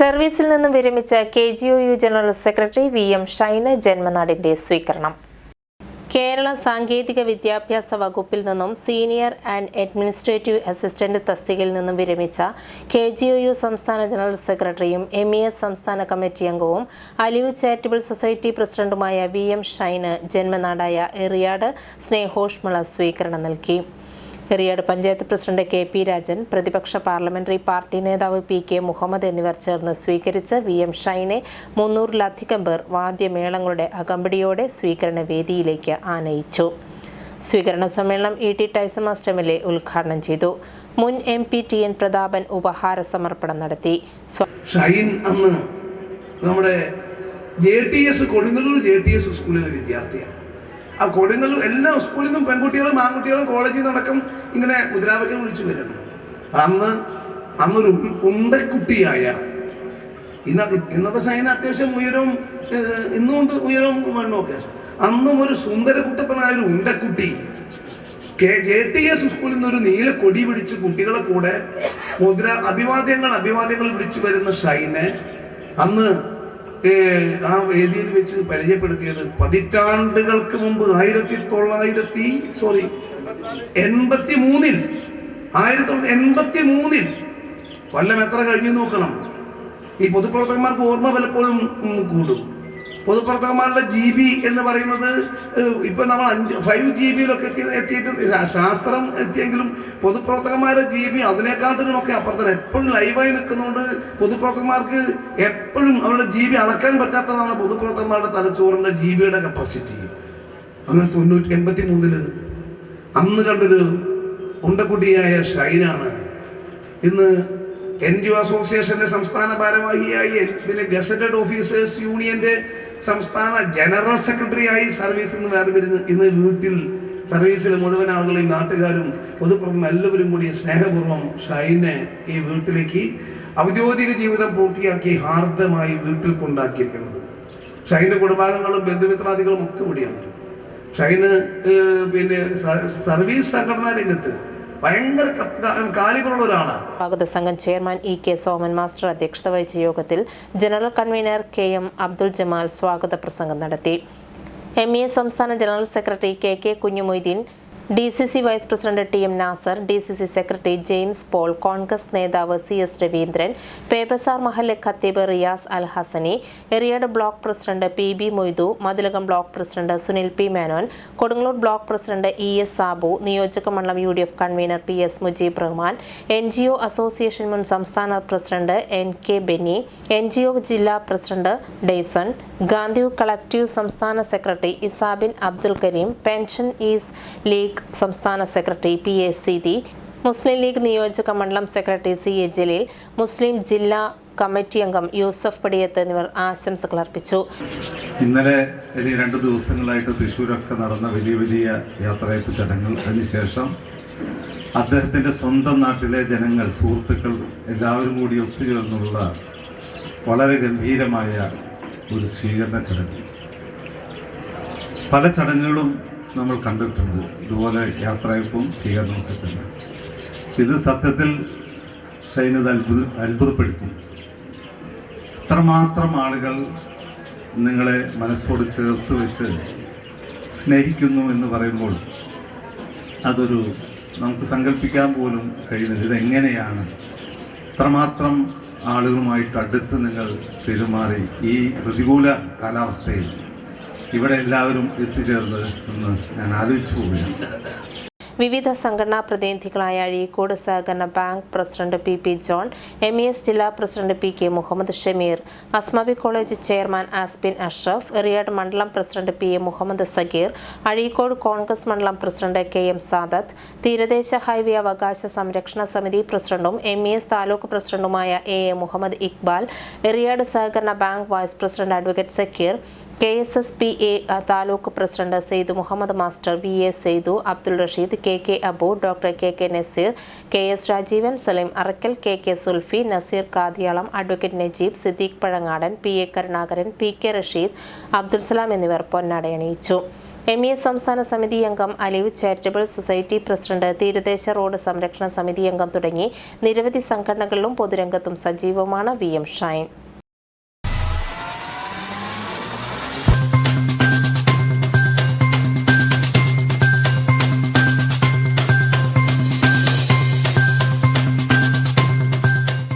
സർവീസിൽ നിന്നും വിരമിച്ച K G O U general secretary V M Shaina ജന്മനാടിന്റെ സ്വീകരണം. കേരള സാങ്കേതിക വിദ്യാഭ്യാസ വകുപ്പിൽ നിന്നും സീനിയർ ആൻഡ് അഡ്മിനിസ്ട്രേറ്റീവ് അസിസ്റ്റന്റ് തസ്തികയിൽ നിന്നും വിരമിച്ച കെ ജി ഒ യു സംസ്ഥാന ജനറൽ സെക്രട്ടറിയും എം ഇ എസ് സംസ്ഥാന കമ്മിറ്റി അംഗവും അലിവ് ചാരിറ്റബിൾ സൊസൈറ്റി പ്രസിഡന്റുമായ വി എം ഷൈന് ജന്മനാടായ എറിയാട് സ്നേഹോഷ്മള സ്വീകരണം നൽകി. Eriyad panchayat president K P Rajan പ്രതിപക്ഷ പാർലമെന്ററി പാർട്ടി നേതാവ് പി കെ മുഹമ്മദ് എന്നിവർ ചേർന്ന് സ്വീകരിച്ച് വി എം ഷൈനെ മുന്നൂറിലധികം പേർ വാദ്യമേളങ്ങളുടെ അകമ്പടിയോടെ സ്വീകരണ വേദിയിലേക്ക് ആനയിച്ചു. സ്വീകരണ സമ്മേളനം ഇ ടി ടൈസം അസ്റ്റമിലെ ഉദ്ഘാടനം ചെയ്തു. മുൻ M P T N Prathapan ഉപഹാര സമർപ്പണം നടത്തി. ഷൈൻ അന്ന് നമ്മുടെ J T S Kodungallur J T S സ്കൂളിലെ വിദ്യാർത്ഥിയാണ്. ആ കൊടുങ്ങല്ലൂർ എല്ലാ സ്കൂളിൽ നിന്നും പെൺകുട്ടികളും ആൺകുട്ടികളും കോളേജിൽ നിന്നടക്കം ഇങ്ങനെ മുദ്രാവാക്യം വിളിച്ചു വരുന്നു. അന്ന് അന്നൊരു ഉണ്ടക്കുട്ടിയായ ഇന്നത്തെ ഇന്നത്തെ ശൈന അത്യാവശ്യം ഉയരവും ഇന്നുകൊണ്ട് ഉയരവും വേണം അത്യാവശ്യം അന്നും ഒരു സുന്ദരക്കുട്ടപ്പനായ ഒരു ഉണ്ടക്കുട്ടി കെ ജെ ടി എസ് സ്കൂളിൽ നിന്ന് ഒരു നീല കൊടി പിടിച്ച് കുട്ടികളെ കൂടെ മുദ്ര അഭിവാദ്യങ്ങൾ അഭിവാദ്യങ്ങൾ വിളിച്ചു വരുന്ന ഷൈനെ അന്ന് ആ വേദിയിൽ വെച്ച് പരിചയപ്പെടുത്തിയത് പതിറ്റാണ്ടുകൾക്ക് മുമ്പ് ആയിരത്തി തൊള്ളായിരത്തി സോറി എൺപത്തി മൂന്നിൽ ആയിരത്തി തൊള്ളായിരത്തി എൺപത്തി മൂന്നിൽ കൊല്ലം എത്ര കഴിഞ്ഞു നോക്കണം. ഈ പൊതുപ്രവർത്തകന്മാർക്ക് ഓർമ്മ പലപ്പോഴും കൂടും. പൊതുപ്രവർത്തകന്മാരുടെ ജി ബി എന്ന് പറയുന്നത് ഇപ്പം നമ്മൾ അഞ്ച് ഫൈവ് ജി ബിയിലൊക്കെ എത്തി എത്തിയിട്ട് ശാസ്ത്രം എത്തിയെങ്കിലും പൊതുപ്രവർത്തകന്മാരുടെ ജി ബി അതിനെക്കാട്ടിലും ഒക്കെ അപ്പുറത്തന്നെ എപ്പോഴും ലൈവായി നിൽക്കുന്നതുകൊണ്ട് പൊതുപ്രവർത്തകന്മാർക്ക് എപ്പോഴും അവരുടെ ജി ബി അളക്കാൻ പറ്റാത്തതാണ് പൊതുപ്രവർത്തകന്മാരുടെ തലച്ചോറിന്റെ ജി ബിയുടെ കപ്പാസിറ്റി അങ്ങനെ തൊണ്ണൂറ്റി എൺപത്തി മൂന്നിൽ അന്ന് കണ്ടൊരു ഉണ്ടക്കുട്ടിയായ ഷൈനാണ്. ഇന്ന് എൻ ജി ഒ അസോസിയേഷന്റെ സംസ്ഥാന ഭാരവാഹിയായി പിന്നെ ഗസറ്റഡ് ഓഫീസേഴ്സ് യൂണിയന്റെ സംസ്ഥാന ജനറൽ സെക്രട്ടറിയായി സർവീസിൽ നിന്ന് വരുന്ന ഇന്ന് വീട്ടിൽ സർവീസിലെ മുഴുവൻ ആളുകളെയും നാട്ടുകാരും പൊതുപ്രവർത്തനം എല്ലാവരും കൂടി സ്നേഹപൂർവം ഷൈനെ ഈ വീട്ടിലേക്ക് ഔദ്യോഗിക ജീവിതം പൂർത്തിയാക്കി ഹാർദമായി വീട്ടിൽ കൊണ്ടാക്കിയിരിക്കുന്നത് ഷൈന്റെ കുടുംബാംഗങ്ങളും ബന്ധുമിത്രാദികളും ഒക്കെ കൂടിയാണ്. ഷൈന് പിന്നെ സർവീസ് സംഘടനാ രംഗത്ത് ഭയങ്കര കാലികളുള്ള ഒരാളാണ് സ്വാഗത സംഘം chairman E K Soman master അധ്യക്ഷത വഹിച്ച യോഗത്തിൽ general convener K M Abdul Jamal സ്വാഗത പ്രസംഗം നടത്തി. എം ഇ സംസ്ഥാന general secretary K K Kunhimoideen D C C vice president T M Nasar D C C secretary James Paul Congress നേതാവ് C S Raveendran പേപ്പസാർ മഹല്ലെ ഖത്തീബ് Riyas Al Hasani Eriyad block president P B Moidu Mathilakam block president Sunil P Menon Kodungallur block president E S Sabu നിയോജക മണ്ഡലം U D F convener P S Mujeeb Rahman N G O association മുൻ സംസ്ഥാന president N K Benny N G O ജില്ലാ president Dayson Gandhi collective സംസ്ഥാന secretary ഇസാബിൻ Abdul Kareem pension is league സംസ്ഥാന secretary P A Seethi Muslim League നിയോജക മണ്ഡലം secretary C A Jaleel Muslim ജില്ലാ committee അംഗം യൂസഫ് പടിയത്ത് എന്നിവർ ആശംസകൾ അർപ്പിച്ചു. ഇന്നലെ ഇനി രണ്ട് ദിവസങ്ങളായിട്ട് തൃശ്ശൂരൊക്കെ നടന്ന വലിയ വലിയ യാത്രയപ്പ് ചടങ്ങുകൾ. അതിനുശേഷം അദ്ദേഹത്തിന്റെ സ്വന്തം നാട്ടിലെ ജനങ്ങൾ സുഹൃത്തുക്കൾ എല്ലാവരും കൂടി ഒത്തുചേർന്നുള്ള വളരെ ഗംഭീരമായ ഒരു സ്വീകരണ ചടങ്ങ്. പല ചടങ്ങുകളും നമ്മൾ കണ്ടിട്ടുണ്ട്. ഇതുപോലെ യാത്രയപ്പും ചെയ്യാൻ നോക്കത്തില്ല. ഇത് സത്യത്തിൽ ഷൈനത് അത്ഭുത അത്ഭുതപ്പെടുത്തി. ഇത്രമാത്രം ആളുകൾ നിങ്ങളെ മനസ്സോട് ചേർത്ത് വെച്ച് സ്നേഹിക്കുന്നു എന്ന് പറയുമ്പോൾ അതൊരു നമുക്ക് സങ്കല്പിക്കാൻ പോലും കഴിയുന്നില്ല. ഇതെങ്ങനെയാണ്? ഇത്രമാത്രം ആളുകളുമായിട്ട് അടുത്ത് നിങ്ങൾ പെരുമാറി ഈ പ്രതികൂല കാലാവസ്ഥയിൽ ഇവിടെ എല്ലാവരും എത്തിച്ചേർന്നത് എന്ന് ഞാൻ ആലോചിച്ചു പോവുകയാണ്. വിവിധ സംഘടനാ പ്രതിനിധികളായ അഴീക്കോട് സഹകരണ bank president P P John M E S ജില്ലാ president P K Muhammad Shameer Asmabi college chairman Asbin Ashraf Eriyad മണ്ഡലം president P A Muhammad Sageer Azhikode Congress മണ്ഡലം പ്രസിഡന്റ് കെ എം സാദത്ത് തീരദേശ ഹൈവേ അവകാശ സംരക്ഷണ സമിതി പ്രസിഡന്റും എം ഇ എസ് താലൂക്ക് പ്രസിഡന്റുമായ A A Muhammad Iqbal Eriyad സഹകരണ bank vice president advocate Sakir K S S P A taluk president Sayed Muhammad master V A Saidu Abdul Rasheed K K Abu doctor K K Naseer K S Rajeevan Saleem Arakkal K K Sulfi Naseer Kadiyalam advocate Najeeb Siddique Pazhangadan P A Karunakaran P K Rasheed Abdul Salam എന്നിവർ പൊന്നടയണിയിച്ചു M E S സംസ്ഥാന സമിതി അംഗം അലീവ് charitable society president തീരദേശ road സംരക്ഷണ സമിതി അംഗം തുടങ്ങി നിരവധി സംഘടനകളിലും പൊതുരംഗത്തും സജീവമാണ് വി എം ഷൈൻ.